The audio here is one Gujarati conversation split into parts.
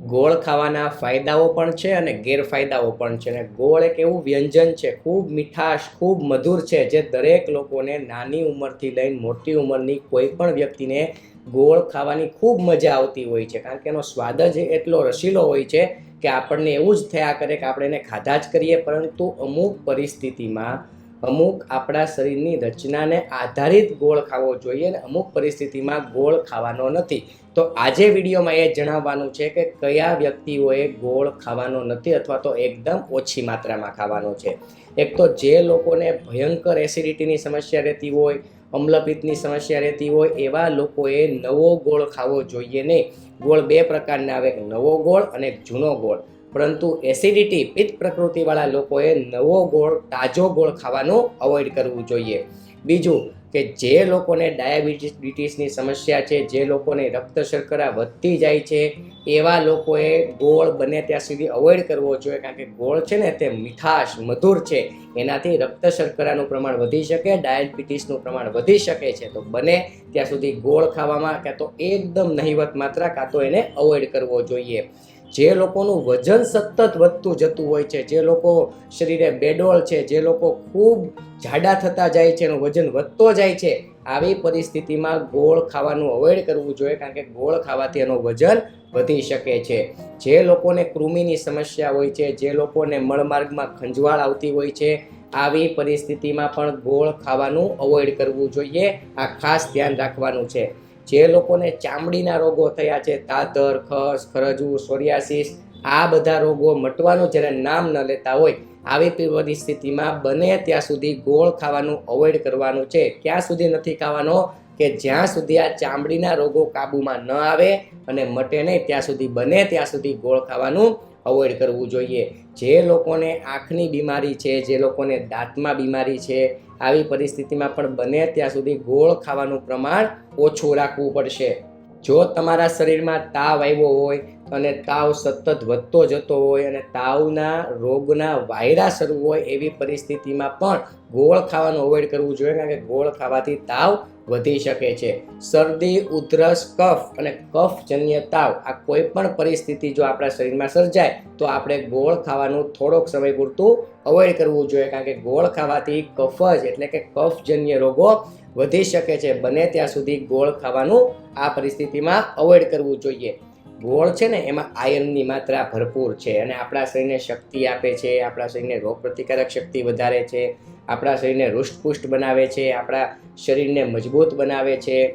ગોળ ખાવાના ફાયદાઓ પણ છે અને ગેરફાયદાઓ પણ છે. અને ગોળ એક એવું વ્યંજન છે, ખૂબ મીઠાશ, ખૂબ મધુર છે, જે દરેક લોકોને નાની ઉંમરથી લઈને મોટી ઉંમરની કોઈ પણ વ્યક્તિને ગોળ ખાવાની ખૂબ મજા આવતી હોય છે. કારણ કે એનો સ્વાદ જ એટલો રસીલો હોય છે કે આપણને એવું જ થયા કરે કે આપણે એને ખાધા જ કરીએ. પરંતુ અમુક પરિસ્થિતિમાં અમુક આપણા શરીરની રચનાને આધારિત ગોળ ખાવો જોઈએ અને અમુક પરિસ્થિતિમાં ગોળ ખાવાનો નથી. તો આજે વિડીયોમાં એ જણાવવાનું છે કે કયા વ્યક્તિઓએ ગોળ ખાવાનો નથી અથવા તો એકદમ ઓછી માત્રામાં ખાવાનો છે. એક તો જે લોકોને ભયંકર એસિડિટીની સમસ્યા રહેતી હોય, અમ્લપિત્તની સમસ્યા રહેતી હોય, એવા લોકોએ નવો ગોળ ખાવો જોઈએ નહીં. ગોળ બે પ્રકારના આવે નવો ગોળ અને જૂનો ગોળ. પરંતુ એસિડિટી પિત્ત પ્રકૃતિવાળા લોકોએ નવો ગોળ, તાજો ગોળ ખાવાનું અવોઇડ કરવું જોઈએ. બીજું કે જે લોકોને ડાયાબિટીસની સમસ્યા છે, જે લોકોને રક્ત શર્કરા વધતી જાય છે, એવા લોકોએ ગોળ બને ત્યાં સુધી અવોઇડ કરવો જોઈએ, કારણ કે ગોળ છે ને તે મીઠાશ, મધુર છે. એનાથી રક્ત શર્કરાનું પ્રમાણ વધી શકે, ડાયાબિટીસનું પ્રમાણ વધી શકે છે. તો બને ત્યાં સુધી ગોળ ખાવામાં, કાં તો એકદમ નહિવત માત્રા, કાં તો એને અવોઇડ કરવો જોઈએ. જે લોકોનું વજન સતત વધતું જતું હોય છે, જે લોકો શરીરે બેડોળ છે, જે લોકો ખૂબ જાડા થતા જાય છે, એનું વજન વધતો જાય છે, આવી પરિસ્થિતિમાં ગોળ ખાવાનું અવોઇડ કરવું જોઈએ કારણ કે ગોળ ખાવાથી એનું વજન વધી શકે છે. જે લોકોને કૃમિની સમસ્યા હોય છે, જે લોકોને મળમાર્ગમાં ખંજવાળ આવતી હોય છે, આવી પરિસ્થિતિમાં પણ ગોળ ખાવાનું અવોઇડ કરવું જોઈએ. આ ખાસ ધ્યાન રાખવાનું છે. જે લોકોને ચામડીના રોગો થયા છે તાતર ખસ ખરજવું સોરિયાસિસ, આ બધા રોગો મટવાનું જ્યારે નામ ન લેતા હોય, આવી પરિસ્થિતિમાં બને ત્યાં સુધી ગોળ ખાવાનું અવોઇડ કરવાનું છે. ક્યાં સુધી નથી ખાવાનો? કે જ્યાં સુધી આ ચામડીના રોગો કાબૂમાં ન આવે અને મટે નહીં, ત્યાં સુધી બને, ત્યાં સુધી ગોળ ખાવાનું અવોઇડ કરવું જોઈએ. જે લોકોને આંખની બીમારી છે, જે લોકોને દાંતમાં બીમારી છે, આવી પરિસ્થિતિમાં પણ બને ત્યાં સુધી ગોળ ખાવાનું પ્રમાણ ઓછું રાખવું પડશે. જો તમારા શરીરમાં તાવ આવ્યો હોય અને તાવ સતત વધતો જતો હોય અને તાવના રોગના વાયરા શરૂ હોય એવી પરિસ્થિતિમાં પણ ગોળ ખાવાનું અવોઇડ કરવું જોઈએ કારણ કે ગોળ ખાવાથી તાવ વધી શકે છે. શરદી, ઉધરસ, કફ અને કફજન્ય તાવ આ કોઈ પણ પરિસ્થિતિ જો આપણા શરીરમાં સર્જાય તો આપણે ગોળ ખાવાનું થોડોક સમય પૂરતું અવોઇડ કરવું જોઈએ કારણ કે ગોળ ખાવાથી કફજ એટલે કે કફજન્ય રોગો વધી શકે છે. બને ત્યાં સુધી ગોળ ખાવાનું આ પરિસ્થિતિમાં અવોઇડ કરવું જોઈએ. ગોળ છે ને, એમાં આયર્નની માત્રા ભરપૂર છે અને આપણા શરીરને શક્તિ આપે છે, આપણા શરીરને રોગ પ્રતિકારક શક્તિ વધારે છે, આપણા શરીરને હૃષ્ટપુષ્ટ બનાવે છે, આપણા શરીરને મજબૂત બનાવે છે.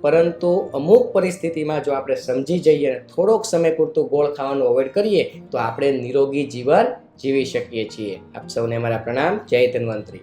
પરંતુ અમુક પરિસ્થિતિમાં જો આપણે સમજી જઈએ અને થોડોક સમય પૂરતું ગોળ ખાવાનું અવોઇડ કરીએ, તો આપણે નિરોગી જીવન જીવી શકીએ છીએ. આપ સૌને મારા પ્રણામ. જય ધન્વંતરી.